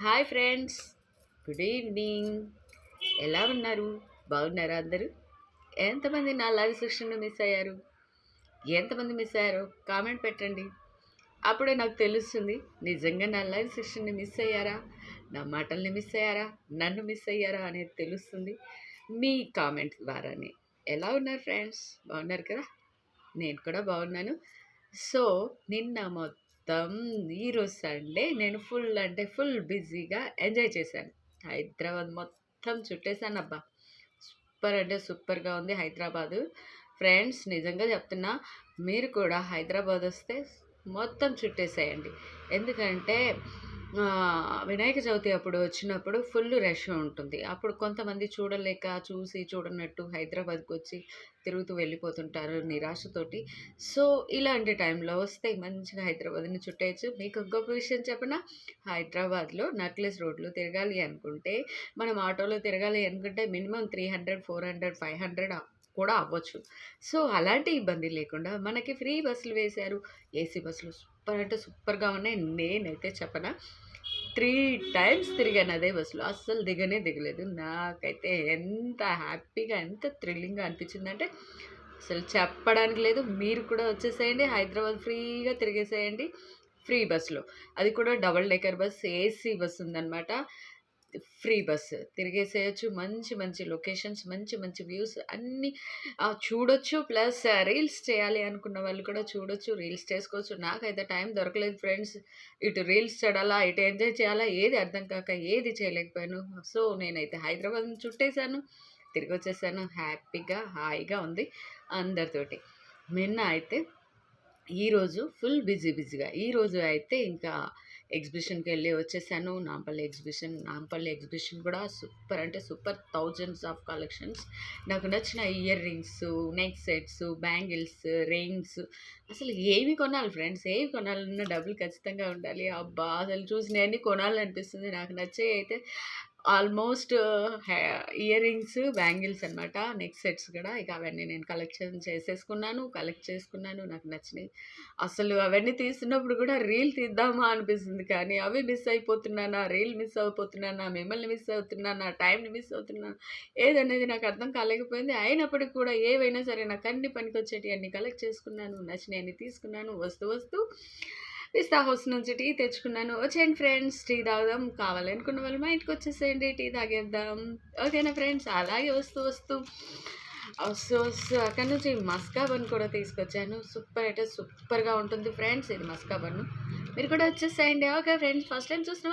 Hi friends. Good evening ఎలా ఉన్నారు? బాగున్నారా అందరూ? ఎంతమంది నా లైవ్ సెక్షన్ను మిస్ అయ్యారు? ఎంతమంది మిస్ అయ్యారో కామెంట్ పెట్టండి. అప్పుడే నాకు తెలుస్తుంది నిజంగా నా లైవ్ సెషన్ని మిస్ అయ్యారా? నా మాటల్ని మిస్ అయ్యారా? నన్ను మిస్ అయ్యారా అనేది తెలుస్తుంది మీ కామెంట్ ద్వారానే. ఎలా ఉన్నారు ఫ్రెండ్స్? బాగున్నారు కదా? నేను కూడా బాగున్నాను. సో నిన్న మొత్తం మొత్తం ఈరోజు సండే నేను ఫుల్ అంటే ఫుల్ బిజీగా ఎంజాయ్ చేశాను. హైదరాబాద్ మొత్తం చుట్టేశాను అబ్బా. సూపర్ అంటే సూపర్గా ఉంది హైదరాబాదు. ఫ్రెండ్స్ నిజంగా చెప్తున్నా మీరు కూడా హైదరాబాద్ వస్తే మొత్తం చుట్టేసేయండి. ఎందుకంటే వినాయక చవితి అప్పుడు వచ్చినప్పుడు ఫుల్ రష్ ఉంటుంది. అప్పుడు కొంతమంది చూడలేక చూసి చూడనట్టు హైదరాబాద్కి వచ్చి తిరుగుతూ వెళ్ళిపోతుంటారు నిరాశతోటి. సో ఇలాంటి టైంలో వస్తే మంచిగా హైదరాబాద్ని చుట్టేయచ్చు. మీకు గొప్ప విషయం చెప్పిన? హైదరాబాద్లో నక్లెస్ రోడ్లు తిరగాలి అనుకుంటే మనం ఆటోలో తిరగాలి అనుకుంటే minimum three hundred four hundred five hundred కూడా అవ్వచ్చు. సో అలాంటి ఇబ్బంది లేకుండా మనకి ఫ్రీ బస్సులు వేశారు. ఏసీ బస్సులు సూపర్ అంటే సూపర్గా ఉన్నాయి. నేనైతే చెప్పనా త్రీ టైమ్స్ తిరిగాను అదే బస్సులో. అస్సలు దిగనే దిగలేదు. నాకైతే ఎంత హ్యాపీగా ఎంత థ్రిల్లింగ్గా అనిపించిందంటే అసలు చెప్పడానికి లేదు. మీరు కూడా వచ్చేసేయండి. హైదరాబాద్ ఫ్రీగా తిరిగేసేయండి. ఫ్రీ బస్సులో. అది కూడా double decker bus AC bus ఉందన్నమాట. Free bus. తిరిగేసేయచ్చు. మంచి మంచి లొకేషన్స్ మంచి మంచి వ్యూస్ అన్నీ చూడొచ్చు. ప్లస్ రీల్స్ చేయాలి అనుకున్న వాళ్ళు కూడా చూడొచ్చు. రీల్స్ చేసుకోవచ్చు. నాకైతే టైం దొరకలేదు ఫ్రెండ్స్. ఇటు రీల్స్ చూడాలా ఇటు ఎంజాయ్ చేయాలా ఏది అర్థం కాక ఏది చేయలేకపోయాను. సో నేనైతే హైదరాబాద్ చుట్టేశాను. తిరిగి వచ్చేసాను హ్యాపీగా హాయిగా ఉంది అందరితోటి. నిన్న అయితే ఈరోజు ఫుల్ బిజీ బిజీగా. ఈరోజు అయితే ఇంకా ఎగ్జిబిషన్కి వెళ్ళి వచ్చేసాను. నాంపల్లి ఎగ్జిబిషన్ నాంపల్లి ఎగ్జిబిషన్ కూడా సూపర్. అంటే సూపర్ థౌజండ్స్ ఆఫ్ కలెక్షన్స్. నాకు నచ్చిన earrings neck sets bangles rings అసలు ఏమి కొనాలి ఫ్రెండ్స్? ఏమి కొనాలన్నా డబ్బులు ఖచ్చితంగా ఉండాలి. అబ్బా! అసలు చూసి నేను కొనాలనిపిస్తుంది నాకు నచ్చే అయితే ఆల్మోస్ట్ ఇయర్ రింగ్స్ బ్యాంగిల్స్ అనమాట నెక్ సెట్స్ కూడా ఇక అవన్నీ నేను కలెక్షన్ చేసేసుకున్నాను కలెక్ట్ చేసుకున్నాను నాకు నచ్చినాయి. అసలు అవన్నీ తీస్తున్నప్పుడు కూడా రీల్ తీద్దామా అనిపిస్తుంది కానీ అవి మిస్ అయిపోతున్నానా రీల్ మిస్ అయిపోతున్నానా మిమ్మల్ని మిస్ అవుతున్నానా టైంని మిస్ అవుతున్నానా ఏదనేది నాకు అర్థం కాలేకపోయింది. అయినప్పటికీ కూడా ఏవైనా సరే నాకు అన్ని పనికి వచ్చేటి అన్ని కలెక్ట్ చేసుకున్నాను నచ్చినవి అన్ని తీసుకున్నాను వస్తూ వస్తూ పిస్తా హౌస్ నుంచి టీ తెచ్చుకున్నాను. వచ్చేయండి ఫ్రెండ్స్ టీ తాగుదాం. కావాలనుకున్న వాళ్ళు మా ఇంటికి వచ్చేసేయండి టీ తాగేద్దాం. ఓకేనా ఫ్రెండ్స్? అలాగే వస్తూ వస్తూ వస్తూ వస్తూ అక్కడ నుంచి మస్కా బన్ కూడా తీసుకొచ్చాను. సూపర్ అయితే సూపర్గా ఉంటుంది ఫ్రెండ్స్ ఇది మస్కా బన్ మీరు కూడా వచ్చేసేయండి. ఓకే ఫ్రెండ్స్ ఫస్ట్ టైం చూసిన